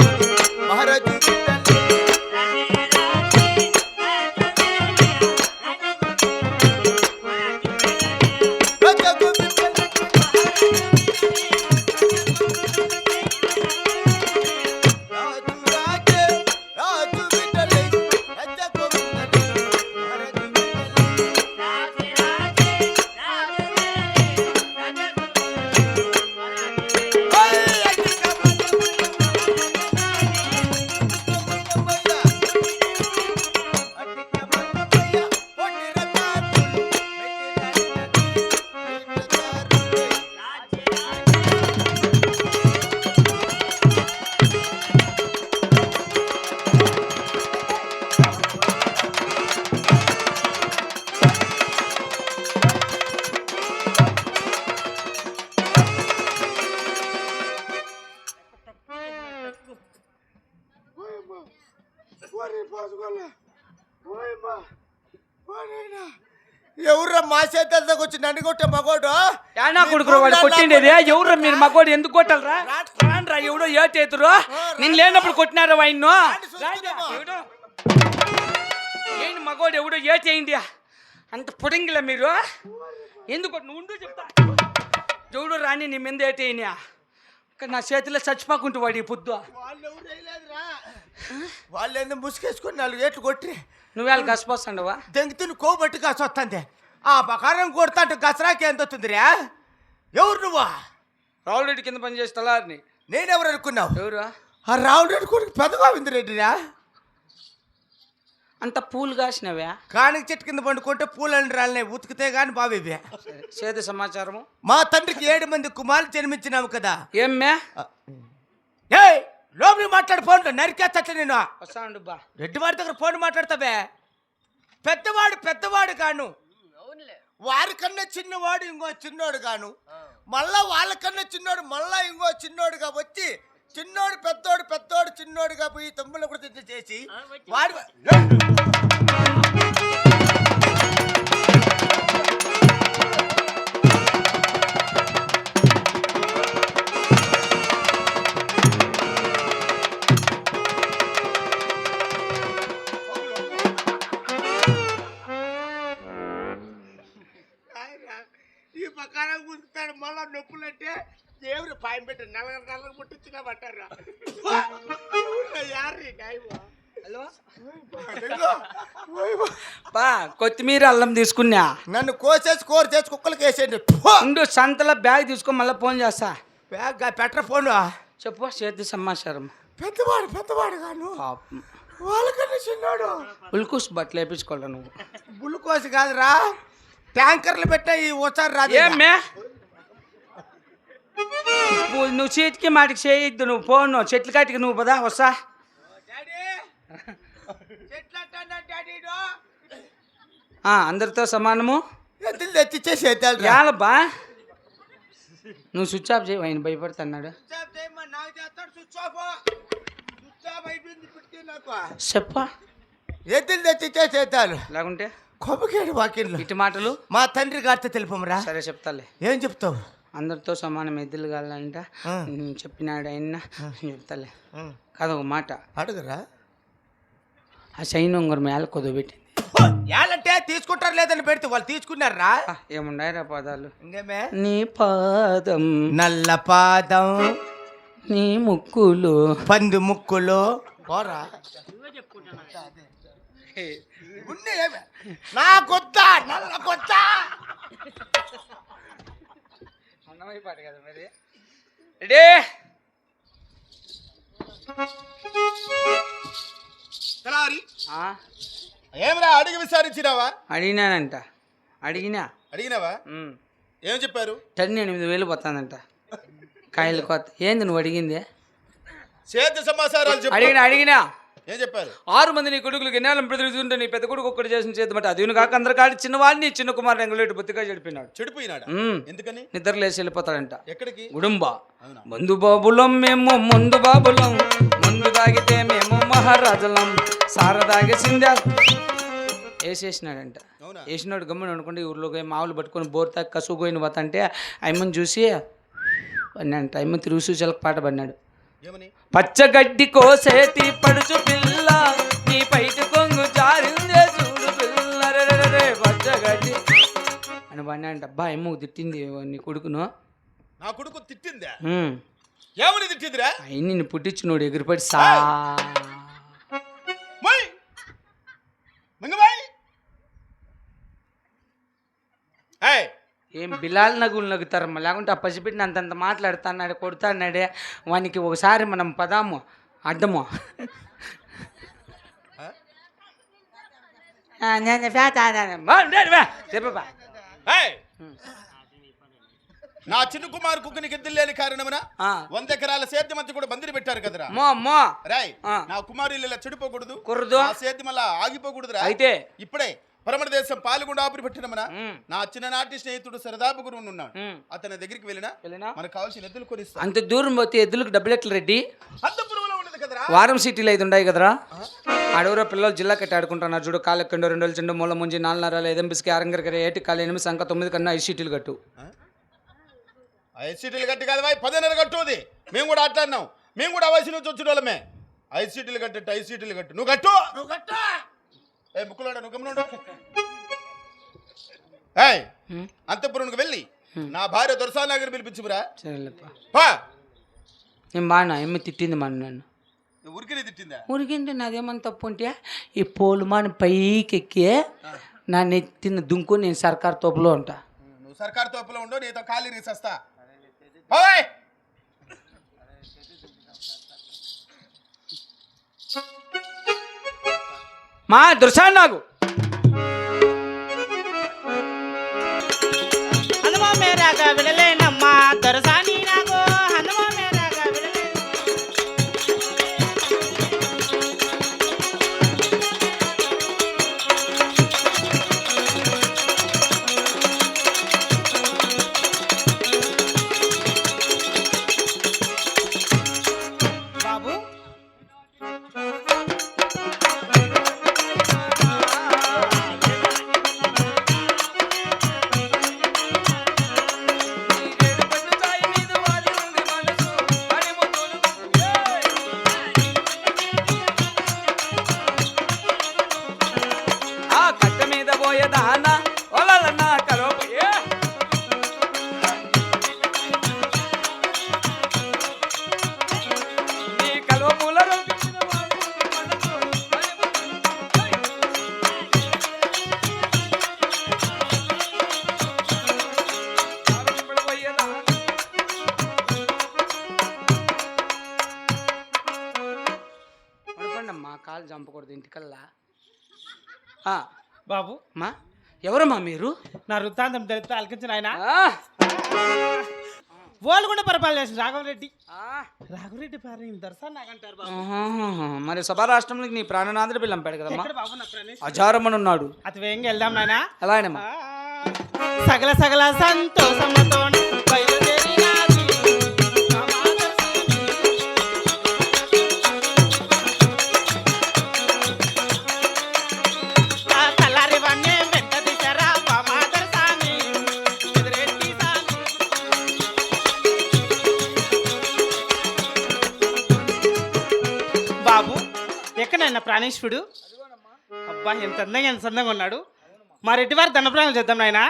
महाराज ఎవర్రా మా చేతులతో వచ్చి నన్ను కొట్టే మగోడు యానా కొడుకురా వాడు కొట్టిండేది? ఎవరు మీరు మగోడు? ఎందుకు కొట్టాలరా? రాన్రా ఎవడో ఏటేతురు నేను లేనప్పుడు కొట్టినారా వాయిన్ను ఎవడో? ఏంటి మగోడు ఎవడో ఏటేయండి అంత పుడింగిలా మీరు? ఎందుకు? ఉండు చెప్తా. ఎవడు రాని నీ మీద ఏటేయనా ఇక్కడ నా చేతిలో చచ్చిపోకుంటూ వాడు ఈ పొద్దు. వాళ్ళు ఎవరు వాళ్ళు ఎందుకు ముసుకేసుకొని నాలుగు ఏట్లు కొట్టి నువ్వేళ కసిపోస్తాండవా దెంగితిని కోబట్టి కాసి వస్తుంది ఆ బకారం కొడతా అంటే గసరాకి ఎంత వస్తుందిరా ఎవరు నువ్వా? రావులరెడ్డి కింద పని చేసి తలారిని నేనెవరు అనుకున్నావు? ఎవరు? ఆ రావుడు కొడుకు పెద్ద గోవింద రెడ్డిరా అంత పూలు కాసినవే? కానికి చెట్టు కింద పండుకుంటే పూలని రాళ్ళని ఉతికితే గాని బాబేవి చేతి సమాచారము? మా తండ్రికి ఏడు మంది కుమారులు జన్మించినావు కదా. ఏమ్మే? ఏ లోపలి మాట్లాడు ఫోన్ నరికేస్తట్టు నేను వస్తాండు బా. రెడ్డి వాడి దగ్గర ఫోన్ మాట్లాడతావే? పెద్దవాడు పెద్దవాడు కాను వారికన్నా చిన్నవాడు ఇంకో చిన్నోడు గాను. మళ్ళా వాళ్ళకన్నా చిన్నోడు మళ్ళా ఇంకో చిన్నోడుగా వచ్చి చిన్నోడు పెద్దోడు పెద్దోడు చిన్నోడుగా పోయి తమ్ముళ్ళు కూడా తెచ్చి చేసి వాడి పెట్టి పట్టారు హలో? బా కొత్తిమీర అల్లం తీసుకున్నా. నన్ను కోసేసి కోరి చేసి కుక్కలకి వేసేయండి. ఉండు సంతలో బ్యాగ్ తీసుకొని మళ్ళీ ఫోన్ చేస్తా. పెట్ట ఫోన్? చెప్పు చేతి సమాచారం. పెద్దవాడు పెద్దవాడు గాను పాపం. వాళ్ళకన్నా చిన్నోడు. ఉల్కుస్ బట్టలు వేపించుకోవాలి నువ్వు? బుల్లుకోసి కాదురా. ట్యాంకర్లు పెట్టా ఈ ఓసారి రాదు ఏమ్మే నువ్వు చీటికి మాటికి చేయొద్దు నువ్వు ఫోన్ చెట్ల కాటికి నువ్వు పదా వస్తా. అందరితో సమానము? యాలబ్బా. నువ్వు స్విచ్ ఆఫ్ చేయి ఆయన భయపడుతున్నాడు చెప్పా. ఎద్దులు తెచ్చిచ్చేసి ఎద్దాలు లేకుంటే? కొబ్బకేడు వాకిన్లు ఇటు మాటలు. మా తండ్రి గారితో తెలుపమురా సరే చెప్తాలే. ఏం చెప్తావు? అందరితో సమానం. నేను చెప్పినాడు ఆయన చెప్తాలే. కాదు ఒక మాట. అడుగురా ఆ శైన్ ఉంగరం మేల కొదబెట్టింది ఏలంటే తీసుకుంటారు లేదని పెడితే వాళ్ళు తీసుకున్నారా? ఏముండాయిరా పదాలు? ఇంకేమే? నీ పాదం. నల్ల పాదం. నీ ముక్కులు. పంది ముక్కులు. పోరా? నా కొత్త నల్ల కొత్త. అన్నమైపాట కదా మరి. రెడీ? ఆ, ఏమరా అడిగి విచారించినావా? అడిగినానంట. అడిగినా? అడిగినావా. ఏం చెప్పారు? టన్ ఎనిమిది వేలు పోతానంట. కాయలు కొత్త ఏంది నువ్వు అడిగింది? సమాచారాలు అడిగినా అడిగినా? ఏం చెప్పారు? ఆరు మంది నీ కొడుకులు గిన్నెలం ప్రతినిధుంటే నీ పెద్ద కొడుకు ఒక్కడు చేసిన చేతి బట్టి అది కాక అందరు కాడి చిన్నవాడిని చిన్న కుమారుడు ఎంగలేటు బొత్తిగా చెడిపోయినాడు? చెడిపోయినాడా. ఎందుకని? నిద్ర లేచి వెళ్ళిపోతాడంట. ఎక్కడికి? గుడుంబ. మందు బాబులం మేము మందు బాబులం. మందు తాగితే మేము మహారాజులం. సార తాగేసిందే వేసేసినాడంట? వేసినాడు గమ్మున అనుకుంటే ఊర్లోకి పోయి మావులు పట్టుకొని బోర్ తాకి కసుగుపోయిన పోతా అంటే అమ్మని చూసి పడినాడంట అమ్మ తిరుగు సూచలకు పాట పడినాడు. పచ్చగడ్డి కోసేటి పడుచు పడినాడంట అబ్బా ఏమో తిట్టింది నీ కొడుకును. నా కొడుకు తిట్టిందా. ఏమని తిట్టిందిరా? అయి నిన్ను పుట్టించినోడు ఎగిరిపడి సా. ఏం బిలాల్ నగులు నగుతారమ్మా? లేకుంటే ఆ పసిబిడ్డని అంతంత మాట్లాడుతున్నాడు కొడుతున్నాడే. వానికి ఒకసారి మనం పదాము అడ్డము. ఆ? నా చిన్న కుమార్ కుక్కనికి ఎద్దులు లేని కారణమన ఆ, వంద ఎకరాల సేద్యం అంతా కూడా బందిరి పెట్టారు కదరా. రాయ్ ఆ. నా కుమారు ఇలా చెడిపోకూడదు. నా సేద్యం అలా ఆగిపోకూడదురా. అయితే. ఇప్పుడే పరమణ దేశం పాల్గొండాపురి పెట్టినమన ఉమ్, నా చిన్ననాటి స్నేహితుడు సరదాపు గురువు ఉన్నాడు. అతని దగ్గరికి వెళ్ళినా? మనకు కావాల్సిన ఎద్దులు కొనిస్తా అంత దూరం పోతే ఎద్దులకు డబ్బులు ఎట్లా రెడ్డి? అంతపురంలో ఉండదు కదరా. వారం సిటీలు ఐదు ఉన్నాయి కదరా? ఆడెవరో పిల్లలు జిల్లా కట్టి ఆడుకుంటున్నారు. చూడు కాలెక్కండు రెండు వేల చెండు మూల ముంజి నాలుగున్నర ఐదు బిస్కి ఆరంగర ఏటి కాలు ఎనిమిది సంఖ్య తొమ్మిది కన్నా ఐదు సీటీలు కట్టు. ఐదు సీట్లు కట్టి కాదు బాయ్ పదిన్నర కట్టుది. మేము కూడా ఆట్లాడినాం. మేము కూడా వయసు నుంచి వచ్చిన వాళ్ళమే. ఐదు సీట్లు కట్టు ఐదు సీట్లు కట్టు. నువ్వు కట్టు. నువ్వు కట్టు. ఏ ముక్కులోడా నువ్వు గమనుండు ఏయ్ అంతపురంకి వెళ్ళి నా భార్య దొరసానగర్ పిలిపించురా సరేలేప్ప పా. నేను బాగా ఎమ్మి తిట్టింది మన నన్ను? ఉరికి తిట్టిందా? ఊరికేంటి నాదేమన్నా తప్పు ఉంటే ఈ పోలుమాని పైకి ఎక్కి నా నెత్తిన దుంకు నేను సర్కార్ తోపులో ఉంటా. నువ్వు సర్కార్ తోపులో ఉండవు నీతో ఖాళీ నీ సస్తా ఓయ్! మా దుర్సాన్ నాకు బాబు. అమ్మా ఎవరమ్మా మీరు? నా వృత్తాంతం తెలిస్తే అలకించిన ఆయన. ఓల్గొండ పరిపాలన చేసిన రాఘవరెడ్డి. రాఘవరెడ్డి పారి దొరసాని నాకంటారు బాబు. ఆహాహా. మరి సభారాష్ట్రంలోకి నీ ప్రాణనాథుడు పిల్లం పెడు కదమ్మా. బాబు నా ప్రణేష్ అజారమ్మని ఉన్నాడు వెళ్దాం నాయనా. ఎలా ఆయనమ్మా? సగల సగల సంతోషముతో నాయన ప్రాణేశ్వరుడు. అబ్బా ఎంత అందంగా ఎంత అందంగా ఉన్నాడు. మా రెడ్డి వారి దండప్రాణాలు చేద్దాం నాయనా.